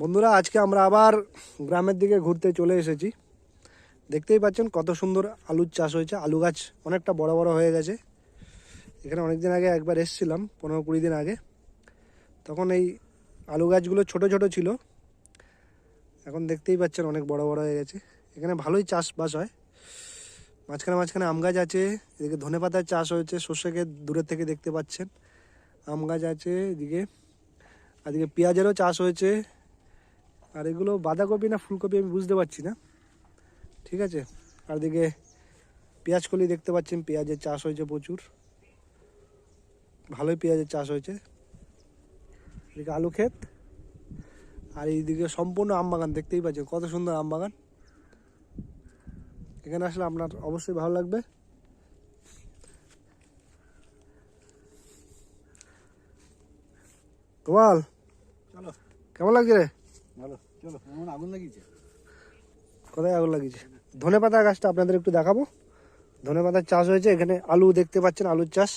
বন্ধুরা, আজকে আমরা আবার গ্রামের দিকে ঘুরতে চলে এসেছি। দেখতেই পাচ্ছেন কত সুন্দর আলুর চাষ হয়েছে। আলু গাছ অনেকটা বড় বড় হয়ে গেছে। এখানে অনেক দিন আগে একবার এসেছিলাম, পনেরো কুড়ি দিন আগে। তখন এই আলু গাছগুলো ছোট ছোট ছিল। এখন দেখতেই পাচ্ছেন অনেক বড় বড় হয়ে গেছে। এখানে ভালোই চাষবাস হয়। মাঝখানে মাঝখানে আম গাছ আছে, এদিকে ধনে পাতার চাষ হয়েছে, সর্ষেকে দূরের থেকে দেখতে পাচ্ছেন। আম গাছ আছে, এদিকে এদিকে পেঁয়াজেরও চাষ হয়েছে। আর এগুলো বাঁধাকপি না ফুলকপি আমি বুঝতে পারছি না। ঠিক আছে? আর এদিকে পেঁয়াজ কলি দেখতে পাচ্ছেন পেঁয়াজের চাষ হয়েছে প্রচুর। ভালোই পেঁয়াজের চাষ হয়েছে। এদিকে আলু ক্ষেত আর এইদিকে সম্পূর্ণ আম বাগান দেখতেই পাচ্ছেন কত সুন্দর আম বাগান। এখানে আসলে আপনার অবশ্যই ভালো লাগবে। চলো। কেমন লাগছে রে? কোথায় আগুন লাগিয়েছে? ধনে পাতা গাছটা আপনাদের একটু দেখাবো। ধনে পাতার চাষ হয়েছে, এখানে আলু দেখতে পাচ্ছেন, আলুর চাষ।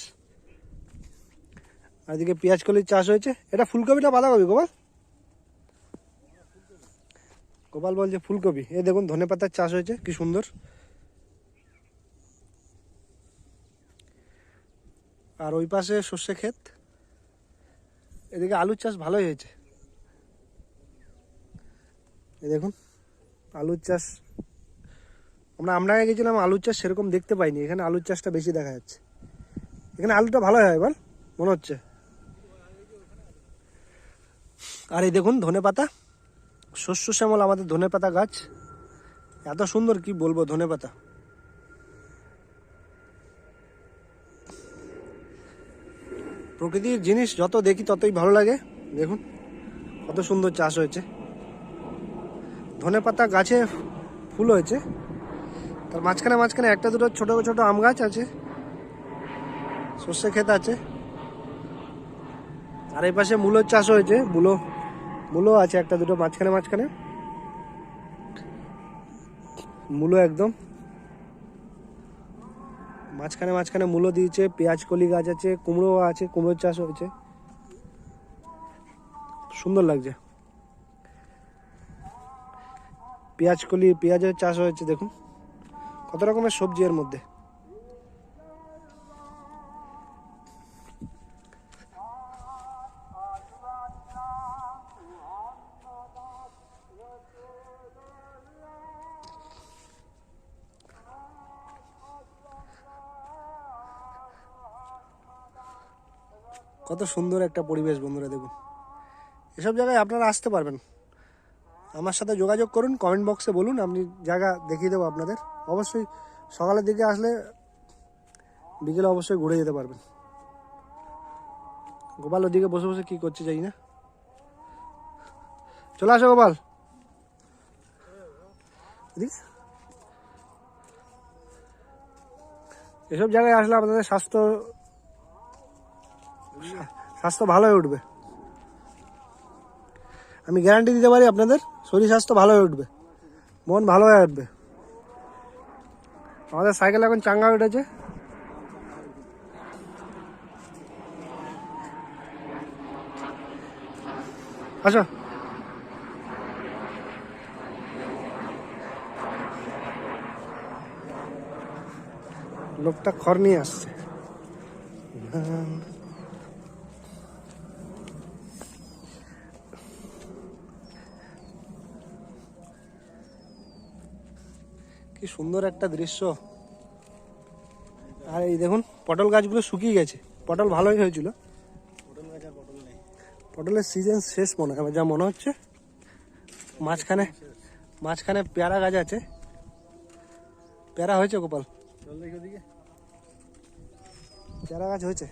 আর এদিকে পেঁয়াজ কলির চাষ হয়েছে। এটা ফুলকপি না বাঁধাকপি, গোপাল? গোপাল বলছে ফুলকপি। এই দেখুন ধনে পাতার চাষ হয়েছে, কি সুন্দর। আর ওই পাশে সর্ষে ক্ষেত। এদিকে আলুর চাষ ভালোই হয়েছে। এই দেখুন, আলুর চাষ। আমরা আমরা গেছিলাম, আলুর চাষ সেরকম দেখতে পাইনি। এখানে আলুর চাষটা বেশি দেখা যাচ্ছে। এখানে আলুটা ভালো হয়, বল, মনে হচ্ছে। আর এই দেখুন, ধনে পাতা। শস্য শ্যামল, আমাদের ধনে পাতা গাছ। এত সুন্দর, কি বলব, ধনে পাতা। প্রকৃতির জিনিস যত দেখি ততই ভালো লাগে। দেখুন, কত সুন্দর চাষ হয়েছে। ধনে পাতা গাছে ফুল হয়েছে। তার মাঝখানে মাঝখানে একটা দুটো ছোট ছোট আম গাছ আছে। সর্ষে ক্ষেত আছে। আর এই পাশে মূলোর চাষ হয়েছে, মূলো মূলো আছে একটা দুটো মাঝখানে মাঝখানে। মূলো একদম। মাঝখানে মাঝখানে মূলো দিয়েছে, পেঁয়াজ কলি গাছ আছে কুমড়ো আছে, কুমড়োর চাষ হয়েছে। সুন্দর লাগছে। পেঁয়াজ কলি, পেঁয়াজের চাষ হয়েছে, দেখুন। কত রকমের সবজি এর মধ্যে? কত সুন্দর একটা পরিবেশ, বন্ধুরা, দেখুন। এসব জায়গায় আপনারা আসতে পারবেন। আমার সাথে যোগাযোগ করুন কমেন্ট বক্সে বলুন, আমি জায়গা দেখিয়ে দেবো আপনাদের। অবশ্যই সকালের দিকে আসলে বিকেলে অবশ্যই ঘুরে যেতে পারবেন। গোপাল ওদিকে বসে বসে কি করছে যাই না। চলে আসো গোপাল। এসব জায়গায় আসলে আপনাদের স্বাস্থ্য স্বাস্থ্য ভালো হয়ে উঠবে। আমি গ্যারান্টি দিতে পারি আপনাদের, শরীর স্বাস্থ্য ভালো হয়ে উঠবে, মন ভালো হয়ে উঠবে আমাদের সাইকেল এখন চাঙ্গা উঠেছে। আসো। লোকটা খড় নিয়ে আসছে। কি সুন্দর একটা দৃশ্য। আর এই দেখুন পটল গাছগুলো শুকিয়ে গেছে। পটল ভালোই হয়েছিল। পটলের সিজন শেষ মনে হয় যা মনে হচ্ছে। মাঝখানে মাঝখানে পেয়ারা গাছ আছে। পেয়ারা হয়েছে গোপাল? পেয়ারা গাছ হয়েছে?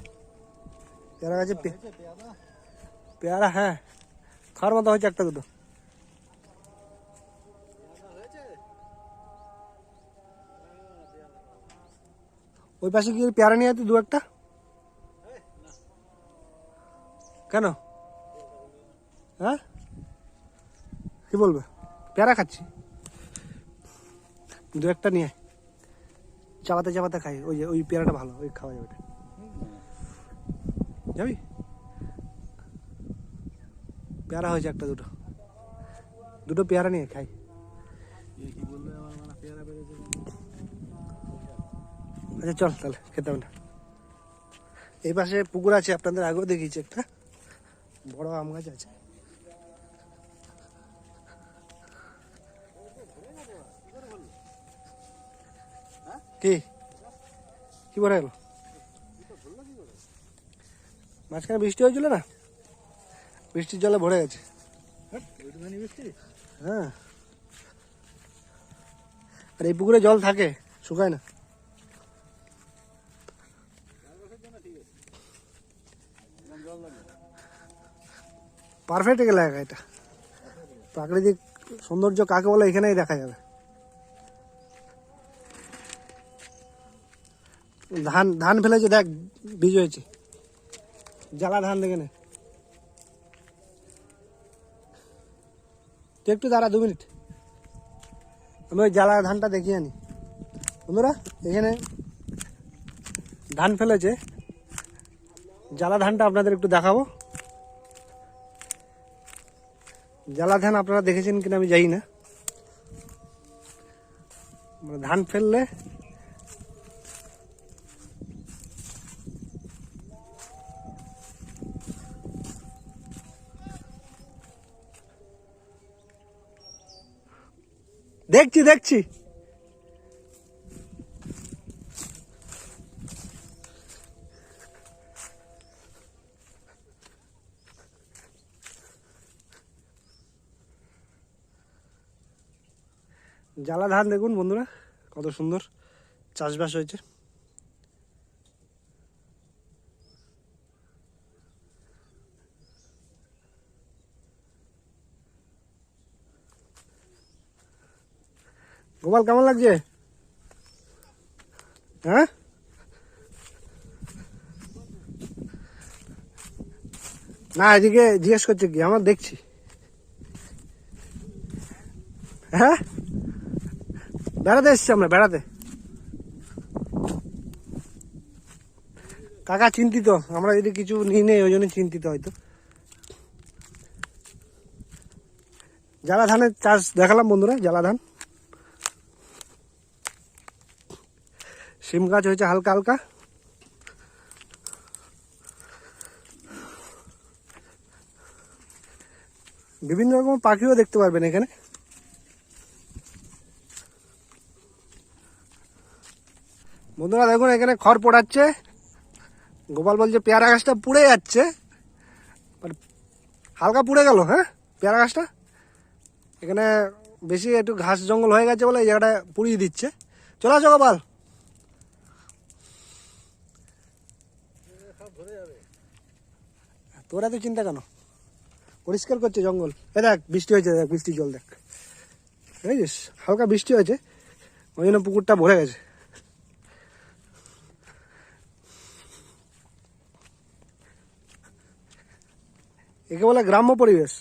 পেয়ারা গাছে পেয়ারা পেয়ারা হ্যাঁ। খাওয়ার মতো হয়েছে একটা দুটো। ওই পাশে কি পেয়ারা নিয়ে যেতে দু একটা? কেন? হ্যাঁ? কি বলবে? পেয়ারা খাচ্ছি। দু একটা নিয়ে। চাপাতে চাপাতে খাই। ওই যে, ওই পেয়ারাটা ভালো, ওই খাওয়া যাবে। যাবি? পেয়ারা হয়েছে একটা, দুটো। দুটো পেয়ারা নিয়ে খাই এ কি বলল আমার মানে পেয়ারা পেরেছে আচ্ছা চল তাহলে, খেতে হবে না। এই পাশে পুকুর আছে, আপনাদের আগেও দেখিয়েছি একটা। বড় আম গাছ আছে। কি? কি বলে গেল মাঝখানে বৃষ্টি হয়েছিল না? বৃষ্টির জলে ভরে গেছে। হ্যাঁ। আর এই পুকুরে জল থাকে, শুকায় না। পারফেক্ট এলাকা এটা। প্রাকৃতিক সৌন্দর্য কাকে বলে এখানেই দেখা যাবে। ধান ধান ফেলেছে দেখ, বীজ হয়েছে। জ্বালা ধান দেখে একটু দাঁড়া দু মিনিট। আমি ওই জ্বালা ধানটা দেখিয়ে আনি। বন্ধুরা, এখানে ধান ফেলেছে। জ্বালা ধানটা আপনাদের একটু দেখাবো। জ্বালা ধান আপনারা দেখেছেন কিনা আমি জানি না। ধান ফেললে দেখছি দেখছি। জ্বালা ধান দেখুন বন্ধুরা, কত সুন্দর চাষবাস হয়েছে। গোপাল, কেমন লাগছে? হ্যাঁ? না, এদিকে জিজ্ঞেস করছে কি? আমার দেখছি। হ্যাঁ? বেড়াতে এসছি আমরা, বেড়াতে। কাকা চিন্তিত, আমরা যদি কিছু নিই নেই, ওই জন্য চিন্তিত হয়তো। জ্বালা ধানের চাষ দেখালাম বন্ধুরা জ্বালা ধান সিম গাছ হয়েছে হালকা হালকা। বিভিন্ন রকম পাখিও দেখতে পারবেন এখানে। বন্ধুরা দেখুন, এখানে খড় পোড়াচ্ছে। গোপাল বলছে, পেয়ারা গাছটা পুড়ে যাচ্ছে। But হালকা পুড়ে গেল হ্যাঁ? পেয়ারা গাছটা? এখানে বেশি একটু ঘাস জঙ্গল হয়ে গেছে বলে এই জায়গাটা পুড়িয়ে দিচ্ছে। চলে আসো গোপাল। তোরা তো চিন্তা কেন? পরিষ্কার করছে জঙ্গল। এ দেখ, বৃষ্টি হয়েছে, দেখ, বৃষ্টির জল দেখ। বুঝেছিস হালকা বৃষ্টি হয়েছে। ওই জন্য পুকুরটা ভরে গেছে। একে বলে গ্রাম্য পরিবেশ